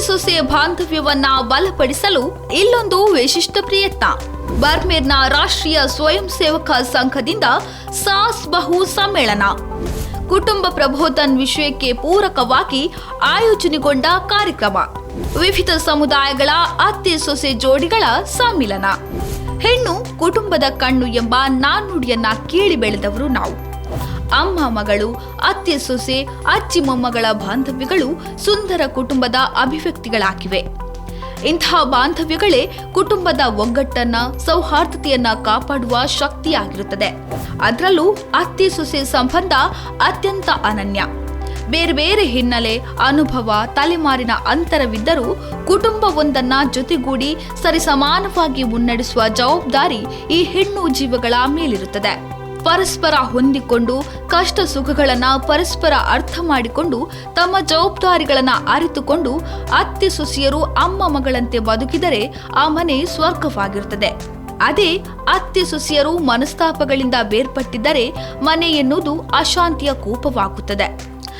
ಸೊಸೆ ಬಾಂಧವ್ಯವನ್ನ ಬಲಪಡಿಸಲು ಇಲ್ಲೊಂದು ವಿಶಿಷ್ಟ ಪ್ರಯತ್ನ. ಬರ್ಮೇರ್ನ ರಾಷ್ಟ್ರೀಯ ಸ್ವಯಂ ಸೇವಕ ಸಂಘದಿಂದ ಸಾಸ್ ಬಹು ಸಮ್ಮೇಳನ. ಕುಟುಂಬ ಪ್ರಬೋಧನ್ ವಿಷಯಕ್ಕೆ ಪೂರಕವಾಗಿ ಆಯೋಜನೆಗೊಂಡ ಕಾರ್ಯಕ್ರಮ. ವಿವಿಧ ಸಮುದಾಯಗಳ ಅತ್ತೆ ಸೊಸೆ ಜೋಡಿಗಳ ಸಮ್ಮಿಲನ. ಹೆಣ್ಣು ಕುಟುಂಬದ ಕಣ್ಣು ಎಂಬ ನಾಣ್ಣುಡಿಯನ್ನ ಕೇಳಿ ಬೆಳೆದವರು ನಾವು. ಅಮ್ಮ ಮಗಳು, ಅತ್ತೆ ಸೊಸೆ, ಅಜ್ಜಿ ಮೊಮ್ಮಗಳ ಬಾಂಧವ್ಯಗಳು ಸುಂದರ ಕುಟುಂಬದ ಅಭಿವ್ಯಕ್ತಿಗಳಾಗಿವೆ. ಇಂತಹ ಬಾಂಧವ್ಯಗಳೇ ಕುಟುಂಬದ ಒಗ್ಗಟ್ಟನ್ನ, ಸೌಹಾರ್ದತೆಯನ್ನ ಕಾಪಾಡುವ ಶಕ್ತಿಯಾಗಿರುತ್ತದೆ. ಅದರಲ್ಲೂ ಅತ್ತೆ ಸೊಸೆ ಸಂಬಂಧ ಅತ್ಯಂತ ಅನನ್ಯ. ಬೇರೆ ಬೇರೆ ಹಿನ್ನೆಲೆ, ಅನುಭವ, ತಲೆಮಾರಿನ ಅಂತರವಿದ್ದರೂ ಕುಟುಂಬವೊಂದನ್ನ ಜೊತೆಗೂಡಿ ಸರಿಸಮಾನವಾಗಿ ಮುನ್ನಡೆಸುವ ಜವಾಬ್ದಾರಿ ಈ ಹೆಣ್ಣು ಜೀವಗಳ ಮೇಲಿರುತ್ತದೆ. ಪರಸ್ಪರ ಹೊಂದಿಕೊಂಡು ಕಷ್ಟ ಸುಖಗಳನ್ನು ಪರಸ್ಪರ ಅರ್ಥ ಮಾಡಿಕೊಂಡು ತಮ್ಮ ಜವಾಬ್ದಾರಿಗಳನ್ನು ಅರಿತುಕೊಂಡು ಅತ್ತೆ ಸೊಸೆಯರು ಅಮ್ಮ ಮಗಳಂತೆ ಬದುಕಿದರೆ ಆ ಮನೆ ಸ್ವರ್ಗವಾಗಿರುತ್ತದೆ ಅದೇ ಅತ್ತೆ ಸೊಸೆಯರು ಮನಸ್ತಾಪಗಳಿಂದ ಬೇರ್ಪಟ್ಟಿದ್ದರೆ ಮನೆ ಎನ್ನುವುದು ಅಶಾಂತಿಯ ಕೂಪವಾಗುತ್ತದೆ.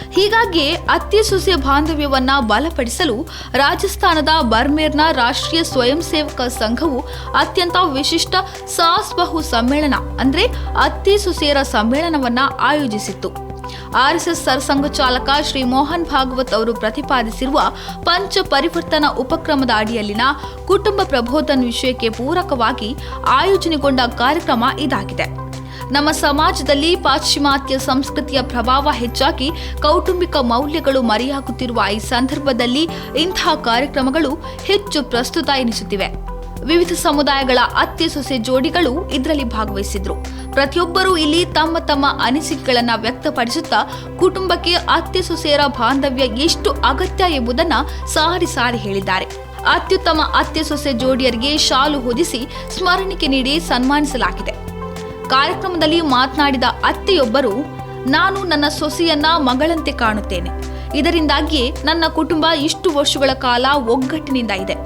ಹೀಗಾಗಿ ಅತ್ತಿ ಸೊಸೆ ಬಾಂಧವ್ಯವನ್ನು ಬಲಪಡಿಸಲು ರಾಜಸ್ಥಾನದ ಬರ್ಮೇರ್ನ ರಾಷ್ಟ್ರೀಯ ಸ್ವಯಂ ಸೇವಕ ಸಂಘವು ಅತ್ಯಂತ ವಿಶಿಷ್ಟ ಸಾಸ್ ಬಹು ಸಮ್ಮೇಳನ, ಅಂದ್ರೆ ಅತ್ತಿ ಸೊಸೆಯರ ಸಮ್ಮೇಳನವನ್ನ ಆಯೋಜಿಸಿತ್ತು. ಆರ್ಎಸ್ಎಸ್ ಸರ್ಸಂಘ ಚಾಲಕ ಶ್ರೀ ಮೋಹನ್ ಭಾಗವತ್ ಅವರು ಪ್ರತಿಪಾದಿಸಿರುವ ಪಂಚ ಪರಿವರ್ತನಾ ಉಪಕ್ರಮದ ಅಡಿಯಲ್ಲಿನ ಕುಟುಂಬ ಪ್ರಬೋಧನ ವಿಷಯಕ್ಕೆ ಪೂರಕವಾಗಿ ಆಯೋಜನೆಗೊಂಡ ಕಾರ್ಯಕ್ರಮ ಇದಾಗಿದೆ. ನಮ್ಮ ಸಮಾಜದಲ್ಲಿ ಪಾಶ್ಚಿಮಾತ್ಯ ಸಂಸ್ಕೃತಿಯ ಪ್ರಭಾವ ಹೆಚ್ಚಾಗಿ ಕೌಟುಂಬಿಕ ಮೌಲ್ಯಗಳು ಮರೆಯಾಗುತ್ತಿರುವ ಈ ಸಂದರ್ಭದಲ್ಲಿ ಇಂತಹ ಕಾರ್ಯಕ್ರಮಗಳು ಹೆಚ್ಚು ಪ್ರಸ್ತುತ ಎನಿಸುತ್ತಿವೆ. ವಿವಿಧ ಸಮುದಾಯಗಳ ಅತ್ತೆ ಸೊಸೆ ಜೋಡಿಗಳು ಇದರಲ್ಲಿ ಭಾಗವಹಿಸಿದ್ರು. ಪ್ರತಿಯೊಬ್ಬರೂ ಇಲ್ಲಿ ತಮ್ಮ ತಮ್ಮ ಅನಿಸಿಕೆಗಳನ್ನು ವ್ಯಕ್ತಪಡಿಸುತ್ತಾ ಕುಟುಂಬಕ್ಕೆ ಅತ್ತೆ ಸೊಸೆಯರ ಬಾಂಧವ್ಯ ಎಷ್ಟು ಅಗತ್ಯ ಎಂಬುದನ್ನ ಸಾರಿ ಸಾರಿ ಹೇಳಿದ್ದಾರೆ. ಅತ್ಯುತ್ತಮ ಅತ್ತೆ ಸೊಸೆ ಜೋಡಿಯರಿಗೆ ಶಾಲು ಹೊದಿಸಿ ಸ್ಮರಣಿಕೆ ನೀಡಿ ಸನ್ಮಾನಿಸಲಾಗಿದೆ. ಕಾರ್ಯಕ್ರಮದಲ್ಲಿ ಮಾತನಾಡಿದ ಅತ್ತೆಯೊಬ್ಬರು, ನಾನು ನನ್ನ ಸೊಸೆಯನ್ನ ಮಗಳಂತೆ ಕಾಣುತ್ತೇನೆ. ಇದರಿಂದಾಗಿಯೇ ನನ್ನ ಕುಟುಂಬ ಇಷ್ಟು ವರ್ಷಗಳ ಕಾಲ ಒಗ್ಗಟ್ಟಿನಿಂದ ಇದೆ.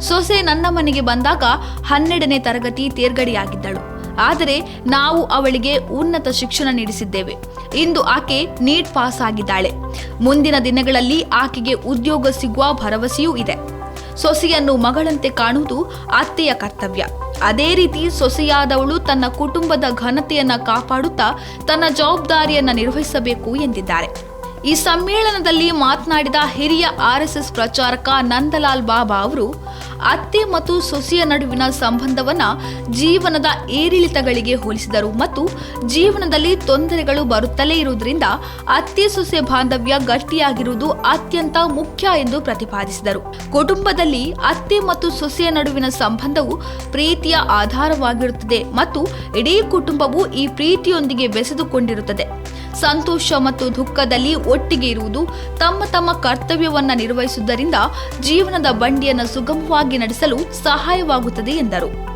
ಸೊಸೆ ನನ್ನ ಮನೆಗೆ ಬಂದಾಗ ಹನ್ನೆರಡನೇ ತರಗತಿ ತೇರ್ಗಡೆಯಾಗಿದ್ದಳು. ಆದರೆ ನಾವು ಅವಳಿಗೆ ಉನ್ನತ ಶಿಕ್ಷಣ ನೀಡಿಸಿದ್ದೇವೆ. ಇಂದು ಆಕೆ ನೀಟ್ ಪಾಸ್ ಆಗಿದ್ದಾಳೆ. ಮುಂದಿನ ದಿನಗಳಲ್ಲಿ ಆಕೆಗೆ ಉದ್ಯೋಗ ಸಿಗುವ ಭರವಸೆಯೂ ಇದೆ. ಸೊಸೆಯನ್ನು ಮಗಳಂತೆ ಕಾಣುವುದು ಅತ್ತೆಯ ಕರ್ತವ್ಯ. ಅದೇ ರೀತಿ ಸೊಸೆಯಾದವಳು ತನ್ನ ಕುಟುಂಬದ ಘನತೆಯನ್ನ ಕಾಪಾಡುತ್ತಾ ತನ್ನ ಜವಾಬ್ದಾರಿಯನ್ನ ನಿರ್ವಹಿಸಬೇಕು ಎಂದಿದ್ದಾರೆ. ಈ ಸಮ್ಮೇಳನದಲ್ಲಿ ಮಾತನಾಡಿದ ಹಿರಿಯ ಆರ್ಎಸ್ಎಸ್ ಪ್ರಚಾರಕ ನಂದಲಾಲ್ ಬಾಬಾ ಅವರು ಅತ್ತೆ ಮತ್ತು ಸೊಸೆಯ ನಡುವಿನ ಸಂಬಂಧವನ್ನ ಜೀವನದ ಏರಿಳಿತಗಳಿಗೆ ಹೋಲಿಸಿದರು ಮತ್ತು ಜೀವನದಲ್ಲಿ ತೊಂದರೆಗಳು ಬರುತ್ತಲೇ ಇರುವುದರಿಂದ ಅತ್ತೆ ಸೊಸೆ ಬಾಂಧವ್ಯ ಗಟ್ಟಿಯಾಗಿರುವುದು ಅತ್ಯಂತ ಮುಖ್ಯ ಎಂದು ಪ್ರತಿಪಾದಿಸಿದರು. ಕುಟುಂಬದಲ್ಲಿ ಅತ್ತೆ ಮತ್ತು ಸೊಸೆಯ ನಡುವಿನ ಸಂಬಂಧವು ಪ್ರೀತಿಯ ಆಧಾರವಾಗಿರುತ್ತದೆ ಮತ್ತು ಇಡೀ ಕುಟುಂಬವು ಈ ಪ್ರೀತಿಯೊಂದಿಗೆ ಬೆಸೆದುಕೊಂಡಿರುತ್ತದೆ. ಸಂತೋಷ ಮತ್ತು ದುಃಖದಲ್ಲಿ ಒಟ್ಟಿಗೆ ಇರುವುದು ತಮ್ಮ ತಮ್ಮ ಕರ್ತವ್ಯವನ್ನ ನಿರ್ವಹಿಸುವುದರಿಂದ ಜೀವನದ ಬಂಡಿಯನ್ನು ಸುಗಮವಾಗಿ ನಡೆಸಲು ಸಹಾಯವಾಗುತ್ತದೆ ಎಂದರು.